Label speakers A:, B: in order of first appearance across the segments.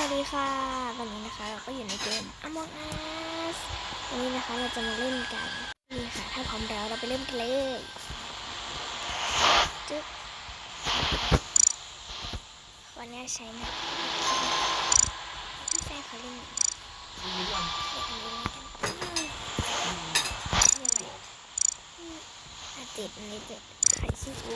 A: สวัสดีค่ะ วันนี้นะคะเราก็อยู่ในเกม Among Us วันนี้นะคะเราจะมาเล่นกัน นี่ค่ะ ถ้าพร้อมแล้วเราไปเริ่มกันเลยจึ๊บวันนี้ใช้นะพี่แฟนเขาเล่นอยเล่นกันอืมยังไงอืมอะติดอันนี้ติดไข่ชิฟู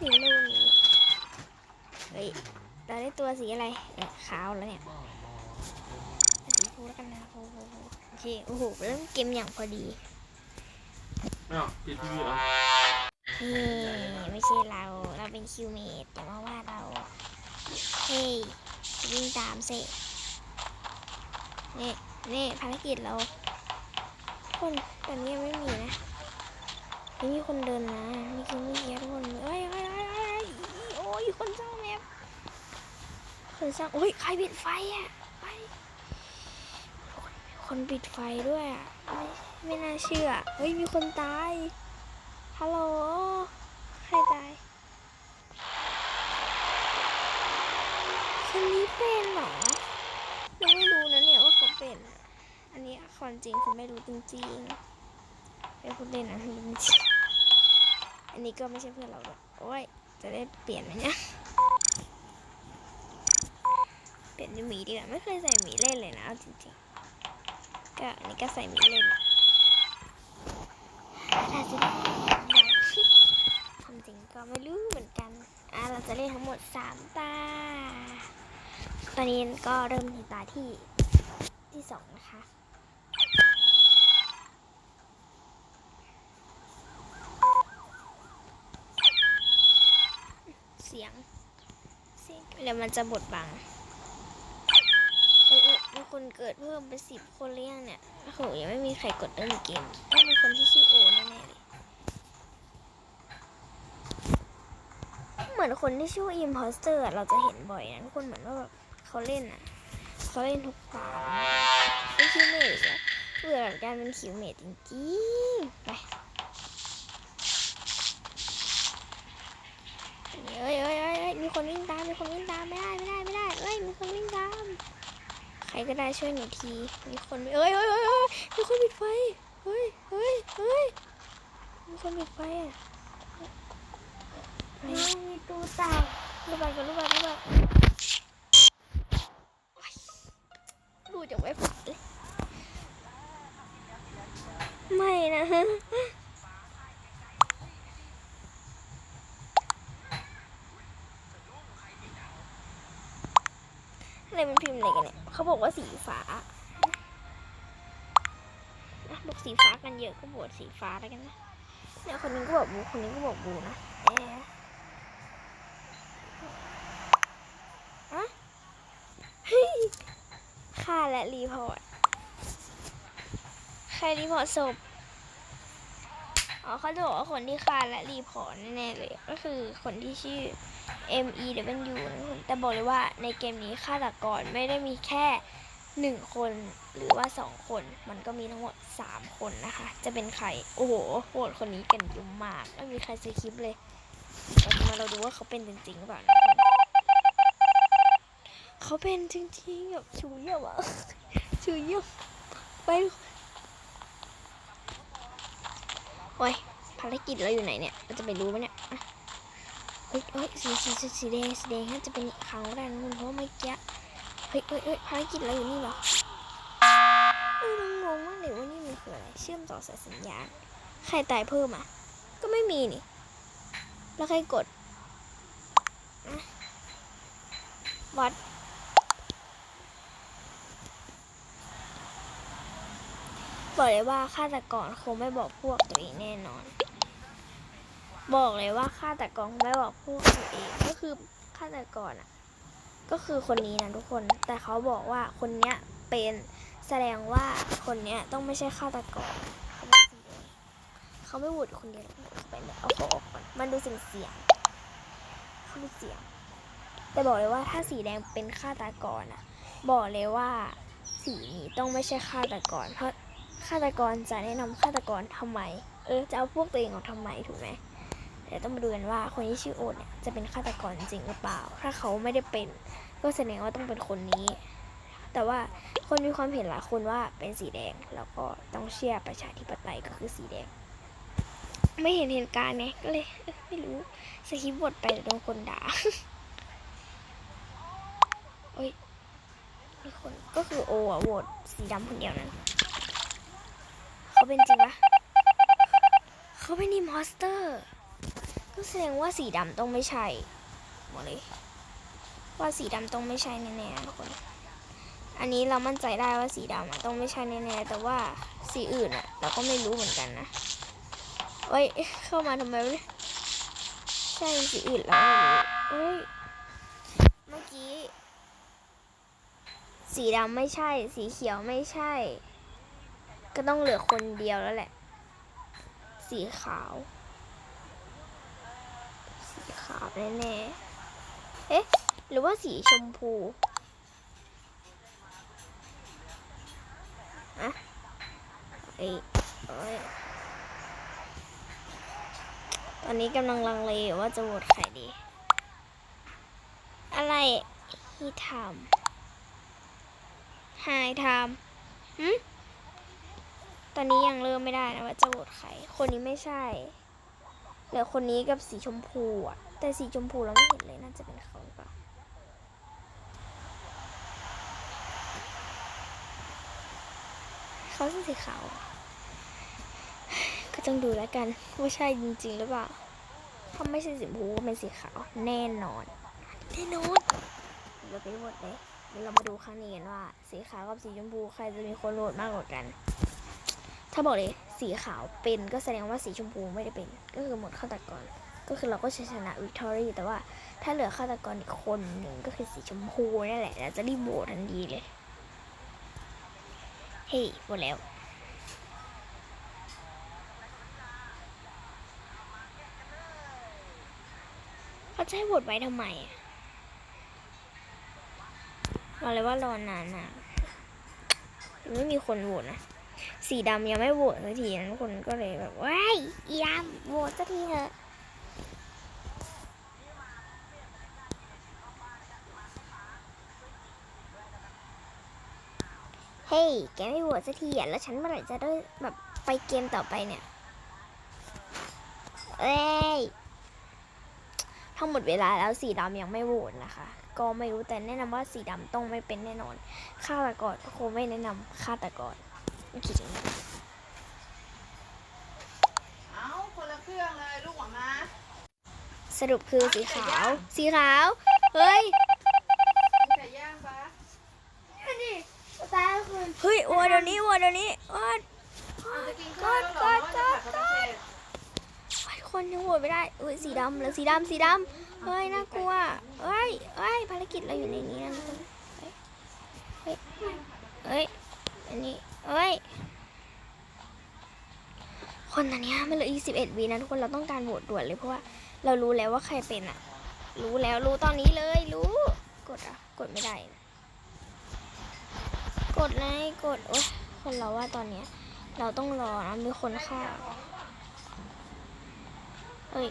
A: นี่ลูกนี้เฮ้ย เราได้ตัวสีอะไรเออขาวแล้วเนี่ยสีฟูแล้วกันนะโอ้โหโอเคโอ้โหเริ่มเกมอย่างพอดี
B: อ้าวปิดทีวีเหรอ
A: นี่ไม่ใช่เราเราเป็นคิวเมดแต่ว่าว่าเราเฮ้ยวิ่งตามสินี่นี่ภารกิจเรา คนแต่นี้ยังไม่มีนะไม่มีคนเดินมาไม่คิดไม่เยอะทุกคนเอ้ยเอ้ยเอ้ยเอ้ยโอ้ยคนสร้างแมป คนสร้างโอ้ยใครปิดไฟอะไปคนคนปิดไฟด้วยอะไม่ไม่น่าเชื่อเฮ้ยมีคนตายฮัลโหลใครตายคนนี้เป็นเหรอยังไม่รู้นะเนี่ยว่าเขาเป็นอันนี้ความจริงผมไม่รู้จริงๆเป็นคนเล่นนะไม่รู้จริงอันนี้ก็ไม่ใช่เพื่อนเราด้วยโอ้ยจะได้เปลี่ยนไหมเนี่ย ปลี่ยนเป็นหมีดีกว่าไม่เคยใส่หมีเล่นเลยนะเอาจริงๆก็อันนี้ก็ใส่หมีเล่นถ้าสิได้ความจริงก็ไม่รู้เหมือนกันอะเราจะเล่นทั้งหมดสามตา ตอนนี้ก็เริ่มที่ตาที่ที่สองนะคะเสียงเสียงเดี๋ยวมันจะบดบัง เอ้ยมีคนเกิดเพิ่มเป็นสิบคนหรือยังเนี่ย โอ้โห ยังไม่มีใครกดเริ่มเกมต้องเป็นคนที่ชื่อโอแน่ๆเลย เหมือนคนที่ชื่ออิมพอสเตอร์เราจะเห็นบ่อยนะทุกคนเหมือนว่าแบบเขาเล่นอะ เขาเล่นทุกตาเป็นคิวเมดอะเบื่อกับการเป็นคิวเมดจริงๆ ไปเอ้ยเอ้ยเอ้ยเอ้ยมีคนวิ่งตาม มีคนวิ่งตาม ไม่ได้ ไม่ได้ ไม่ได้ เอ้ย มีคนวิ่งตาม ใครก็ได้ช่วยหน่อยที มีคนเอ้ยเอ้ยเอ้ยเอ้ยมีคนปิดไฟ เฮ้ยเฮ้ยเฮ้ยมีคนปิดไฟอะเฮ้ย
C: มีตูเต่า
A: ลูกบอลกับลูกบอลลูกบอลดูจากไว้ฝันเลยไม่นะ อะไรมันพิมพ์อะไรกันเนี่ยเขาบอกว่าสีฟ้าอะบอกสีฟ้ากันเยอะก็บวชสีฟ้าแล้วกันนะเนี่ยคนนึงก็บอกบูคนนึงก็บอกบูนะเอ๊ะฆ่าและรีพอร์ตใครรีพอร์ตศพ อ๋อเขาจะบอกว่าคนที่ฆ่าและรีพอร์ตแน่ๆเลย ก็คือคนที่ชื่อ M E W นะแต่บอกเลยว่าในเกมนี้ฆาตกรไม่ได้มีแค่หนึ่งคนหรือว่าสองคนมันก็มีทั้งหมดสามคนนะคะ จะเป็นใคร โอ้โหโหวตคนนี้กันยุ่มมากไม่มีใครสคริปเลยเราจะมาเราดูว่าเขาเป็นจริงๆหรือเปล่าเขาเป็นจริงๆแบบชูเยี่ยมอะชูเยี่ยมไป โอ้ยภารกิจเราอยู่ไหนเนี่ยเราจะไปรู้ไหมเนี่ยเฮ้ยเฮ้ยสีสีสีแดงสีแดงน่าจะเป็นครั้งแรกนะคุณเพราะว่าเมื่อกี้เฮ้ยเฮ้ยเฮ้ยภารกิจเราอยู่นี่เหรอเออเรางงมากเลยว่านี่มันคืออะไรเชื่อมต่อสายสัญญาณใครตายเพิ่มอะ ก็ไม่มีนี่ แล้วใครกดอะวัด บอกเลยว่าฆาตกรคงไม่บอกพวกตัวเองแน่นอน บอกเลยว่าฆาตกรคงไม่บอกพวกตัวเองก็คือฆาตกรอะ ก็คือคนนี้นะทุกคน แต่เขาบอกว่าคนเนี้ยเป็นแสดงว่าคนเนี้ยต้องไม่ใช่ฆาตกรเขาไม่สีแดงเขาไม่หวตคนเดียวเขาไปเลยเอาขาออกก่อนมันดูเสียงเสียงเขาดูเสียง แต่บอกเลยว่าถ้าสีแดงเป็นฆาตกรอะ บอกเลยว่าสีนี้ต้องไม่ใช่ฆาตกรเพราะ ฆาตกรจะแนะนำฆาตกรทำไม เออ จะเอาพวกตัวเองออกทำไมถูกไหมเอเดี๋ยวต้องมาดูกันว่าคนที่ชื่อโอ๊ตเนี่ยจะเป็นฆาตกรจริงหรือเปล่า ถ้าเขาไม่ได้เป็น ก็แสดงว่าต้องเป็นคนนี้ แต่ว่าคนมีความเห็นหลายคนว่าเป็นสีแดง แล้วก็ต้องเชื่อประชาธิปไตยก็คือสีแดง ไม่เห็นเหตุการณ์ไงก็เลยไม่รู้สคริปต์บทไปโดนคนด่าโอ้ยมีคนก็คือโออะโหวตสีดำคนเดียวนั้น เขาเป็นจริงปะเขาเป็นอิมพอสเตอร์ ก็แสดงว่าสีดำต้องไม่ใช่บอกเลย ว่าสีดำต้องไม่ใช่แน่ๆทุกคน อันนี้เรามั่นใจได้ว่าสีดำต้องไม่ใช่แน่ๆแต่ว่าสีอื่นอะเราก็ไม่รู้เหมือนกันนะเอ้ยเข้ามาทำไมวะใช่สีอื่นเราไม่รู้เอ้ยเมื่อกี้สีดำไม่ใช่ สีเขียวไม่ใช่ ก็ต้องเหลือคนเดียวแล้วแหละ สีขาว สีขาวแน่ๆ เอ๊ะ หรือว่าสีชมพูอะเอ้ยตอนนี้กำลังลังเลยว่าจะโหวตใครดี อะไรฮีทามไฮทามหืม อนนี้ยังเริ่มไม่ได้นะว่าจะโหวตใคร คนนี้ไม่ใช่ เหลือคนนี้กับสีชมพูอะ แต่สีชมพูเราไม่เห็นเลยน่าจะเป็นเขาหรือเปล่าเขาเป็นสีขาว ก็ต้องดูแล้วกันว่าใช่จริงๆหรือเปล่าถ้าไม่ใช่สีชมพูก็เป็นสีขาวแน่นอนแน่นอนเราไปโหวตเลยเดี๋ยวเรามาดูครั้งนี้กันว่า สีขาวกับสีชมพูใครจะมีคนโหวตมากกว่ากัน ถ้าบอกเลยสีขาวเป็นก็แสดงว่าสีชมพูไม่ได้เป็น ก็คือหมดฆาตกร ก็คือเราก็ชนะวิกตอรี่แต่ว่าถ้าเหลือฆาตกรอีกคนหนึ่งก็คือสีชมพูนั่นแหละเราจะรีบโหวตทันทีเลย เฮ้ยหมดแล้วเขาจะให้โหวตไว้ทำไมอะบอกเลยว่ารอนานนะไม่มีคนโหวตนะ สีดำยังไม่โหวตสักทีนะทุกคนก็เลยแบบว้ายอีดำโหวตสักทีเถอะเฮ้ย แกไม่โหวตสักทีอะ แล้วฉันเมื่อไหร่จะได้แบบไปเกมต่อไปเนี่ย เอ้ย ทั้งหมดเวลาแล้วสีดำยังไม่โหวตนะคะ ก็ไม่รู้แต่แนะนำว่าสีดำต้องไม่เป็นแน่นอน ฆาตกรคงไม่แนะนำฆาตกร ไม่คิดอย่างนี้
C: เอาคนละเครื่องเลยลูกหมามา
A: สรุปคือสีขาว สีขาว เฮ้ย
C: มีไก่ย่างปะ
A: เฮ้ยโอ้เดี๋ยวนี้โอ้เดี๋ยวนี้โอ้
C: เอาจะกินข้าวแล้วเหรอ
A: กดกดกด
C: เสร็จ
A: ยคนยังโหวตไม่ได้เอ้ยสีดำเหลือสีดำสีดำเฮ้ยน่ากลัวเอ้ยเอ้ยภารกิจเราอยู่ในนี้นะทุกคนเฮ้ยเฮ้ยเอ้ย อันนี้เอ้ย คนตอนเนี้ยมันเหลืออีกสิบเอ็ดวินะทุกคนเราต้องการโหวตด่วนเลยเพราะว่าเรารู้แล้วว่าใครเป็นอะรู้แล้วรู้ตอนนี้เลยรู้ กดอะกดไม่ได้นะกดเลยกดโอ๊ยคนเราว่าตอนเนี้ย เราต้องรอนะมีคนฆ่าเอ้ย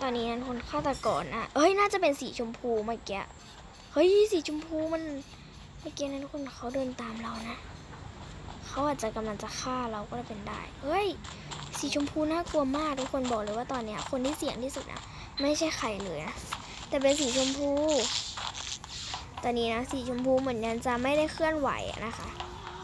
A: ตอนนี้นั้นคนฆาตกรอะเอ้ยน่าจะเป็นสีชมพูเมื่อกี้เฮ้ยสีชมพูมันเมื่อกี้นั้นคนเขาเดินตามเรานะ เขาอาจจะกำลังจะฆ่าเราก็เป็นได้ เฮ้ย สีชมพูน่ากลัวมากทุกคนบอกเลยว่าตอนเนี้ยคนที่เสี่ยงที่สุดนะไม่ใช่ใครเลยนะแต่เป็นสีชมพู ตอนนี้นะสีชมพูเหมือนยังจะไม่ได้เคลื่อนไหวนะคะ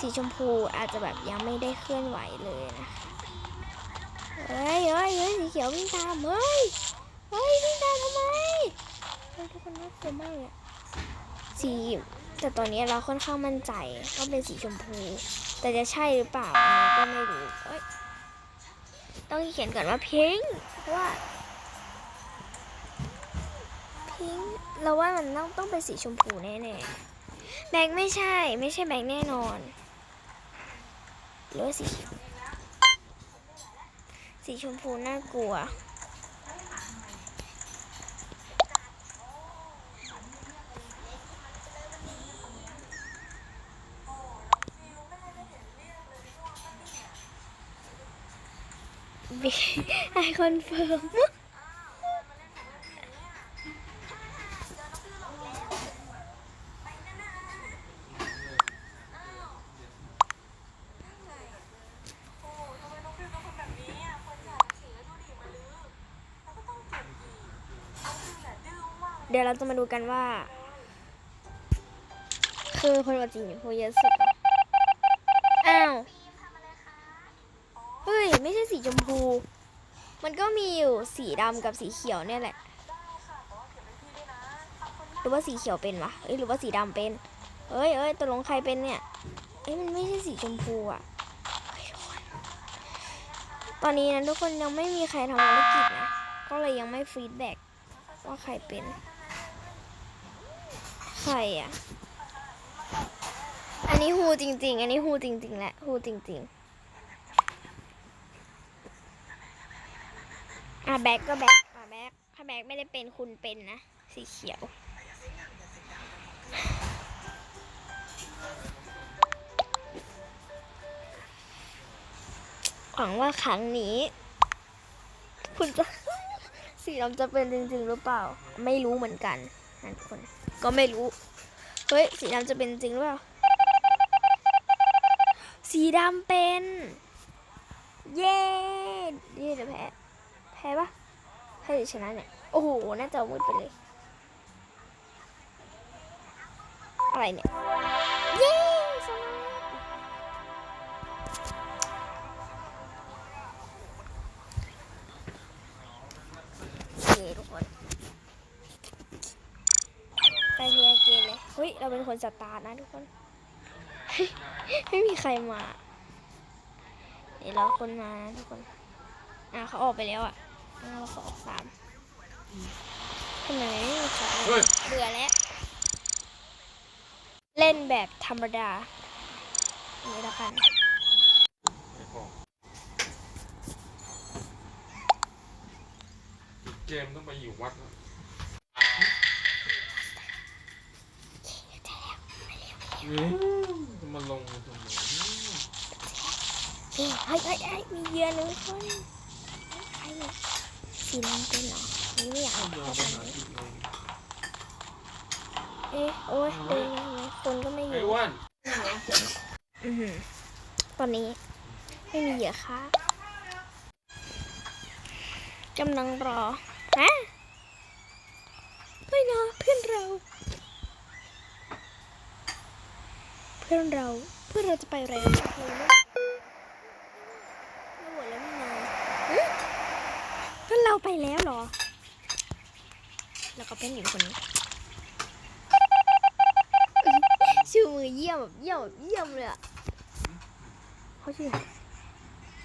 A: สีชมพูอาจจะแบบยังไม่ได้เคลื่อนไหวเลยนะคะเฮ้ยเฮ้ยเฮ้ยสีเขียววิ่งตามเฮ้ยเฮ้ยวิ่งตามทำไมเฮ้ยทุกคนน่ากลัวมากเลยสี แต่ตอนนี้เราค่อนข้างมั่นใจว่าเป็นสีชมพู แต่จะใช่หรือเปล่าก็ไม่รู้ต้องเขียนก่อนว่าพิงค์เพราะว่าพิงค์เราว่ามันต้องต้องเป็นสีชมพูแน่ๆแบงค์ไม่ใช่ ไม่ใช่แบงค์แน่นอนหรือสีสีชมพูน่ากลัว บีไอคอนเฟิร์มเดี๋ยวเราจะมาดูกันว่า คือคนจริงพูดเยอะสุด มันก็มีอยู่สีดำกับสีเขียวเนี่ยแหละ หรือว่าสีเขียวเป็นวะเอ้ยหรือว่าสีดำเป็น เอ้ยเอ้ยตกลงใครเป็นเนี่ย เอ้ยมันไม่ใช่สีชมพูอะเฮ้ยทุกคนตอนนี้นะทุกคนยังไม่มีใครทำภารกิจนะ ก็เลยยังไม่ฟีดแบ็กว่าใครเป็น ใครอะอันนี้ฮูจริง ๆ อันนี้ฮูจริง ๆ แหละฮูจริง ๆ อะแบกก็แบกอะแบกถ้าแบกไม่ได้เป็นคุณเป็นนะ สีเขียว หวังว่าครั้งนี้ คุณจะสีดำจะเป็นจริงๆหรือเปล่า ไม่รู้เหมือนกันนั่นคน ก็ไม่รู้ เฮ้ย สีดำจะเป็นจริงหรือเปล่า สีดำเป็น เย้เย้เดี๋ยวแพ้ พ้ปะแพ้หรือชนะเนี่ย โอ้โหน่าจะมืดไปเลย อะไรเนี่ย เย้ชนะโอเคทุกคนไปเทียเกมเลย เฮ้ย เราเป็นคนสตาร์นะทุกคน ไม่มีใครมา เดี๋ยวรอคนมานะทุกคน อะเขาออกไปแล้วอะอะ เราขอออกสามทำไมไม่มีใคร
B: เฮ้ย
A: เบื่อแล้ว เล่นแบบธรรมดาอันนี้ละกัน
B: ไม่พออีกเกมต้องไปอยู่วัดแล้วอืมมาลงตรงนี้
A: เฮ้ยเฮ้ยเฮ้ยเฮ้ยมีเหยื่อหนึ่งคนใครเนี่ย สีน้ำเป็นเหรอนี่ไม่อยาก
B: เอา
A: เอา
B: เดิ
A: เข้านไป
B: ไปหา
A: เลย
B: อีกเลย
A: เอ๊ะโอ๊ยเดินยังไงคนก็ไม่อ
B: ไอ้
A: ยู่
B: อ้วน
A: อือหือตอนนี้ ไม่มีเหยื่อค่ะกำลังรอฮะไม่นะเพื่อนเรา เพื่อนเรา เพื่อนเราจะไปอะไรกันเลยไม่ไม่หมดแล้วไม่นานหึเพื่อนเรา ไปแล้วเหรอ แล้วก็เป็นอยู่คนนี้ชื่อมือเยี่ยมแบบเยี่ยมแบบเยี่ยมเลยอะเขาชื่อ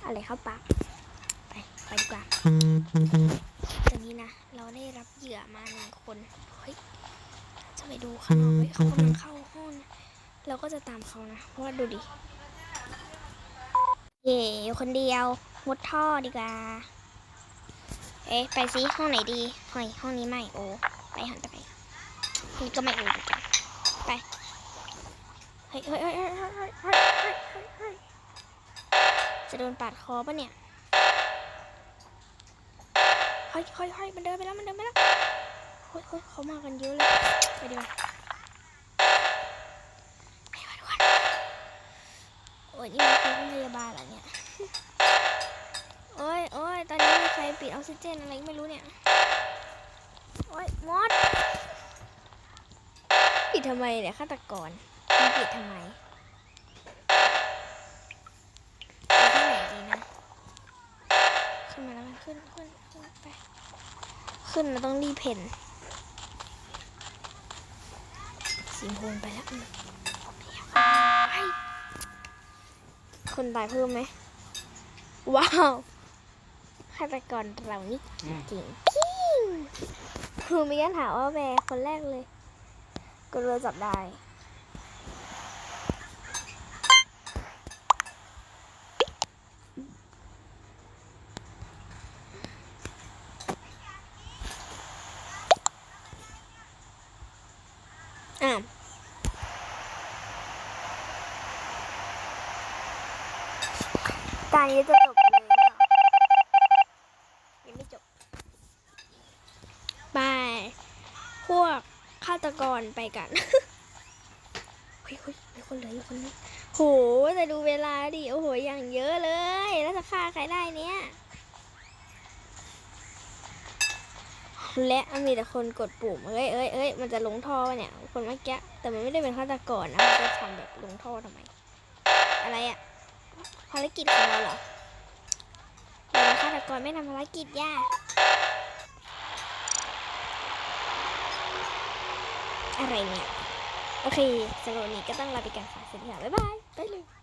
A: อะไรเข้าปากไปไปดีกว่าตอนนี้นะ เราได้รับเหยื่อมาหนึ่งคนเฮ้ยจะไปดูข้างนอกเว้ยเขากำลังเข้าห้องนะเราก็จะตามเขานะ เพราะว่าดูดิ เย่อยู่คนเดียวมุดท่อดีกว่า เอ๊ะไปสิห้องไหนดีเฮ้ยห้องนี้ไม่โอ้ไปหันไปนี่ก็ไม่โอ้เหมือนไปเฮ้ยเฮ้ยเฮ้ยเฮ้ยเฮ้ยเฮ้ยเฮ้ยจะโดนปาดคอปะเนี่ยเฮ้ยเฮ้ยเฮ้ยมันเดินไปแล้วมันเดินไปแล้วเฮ้ยเฮ้ยเขามากันเยอะเลยไปดีกว่าโอ้ยนี่มันคือพยาบาลเหรอเนี่ย โอ้ยโอ้ยตอนนี้มีใครปิดออกซิเจนอะไรไม่รู้เนี่ย โอ้ยมอดปิดทำไมเนี่ยฆาตกรมันปิดทำไมไปที่ไหนดีนะ ขึ้นมาแล้วกันขึ้นขึ้นขึ้นไป ขึ้นเราต้องรีบเพนสีโพนไปแล้วคนตายเพิ่มไหม ว้าวาตกรเรานี่
B: อืม
A: จริงจริงคือมีการถามว่าแบร์คนแรกเลยก็เลยจับได้อ้าวตอนนี้จะจบเลยหรือเปล่ายังไม่จบ บาย พวกฆาตกรไปกันเฮ้ยเฮ้ยมีคนเหลืออยู่คนนึงโหแต่ดูเวลาดิ โอ้โห อย่างเยอะเลย แล้วจะฆ่าใครได้เนี่ย และมีแต่คนกดปุ่ม เอ้ยเอ้ยเอ้ยมันจะลงท่อเนี่ย คนเมื่อกี้ แต่มันไม่ได้เป็นฆาตกรนะ มันจะทำแบบลงท่อทำไม อะไรอะภารกิจของเราเหรอเราฆาตกรไม่ทำภารกิจย่า อะไรเนี่ย โอเคสำหรับวันนี้ก็ต้องลาไปกันค่ะสวัสดีค่ะบ๊ายบาย ไปเลย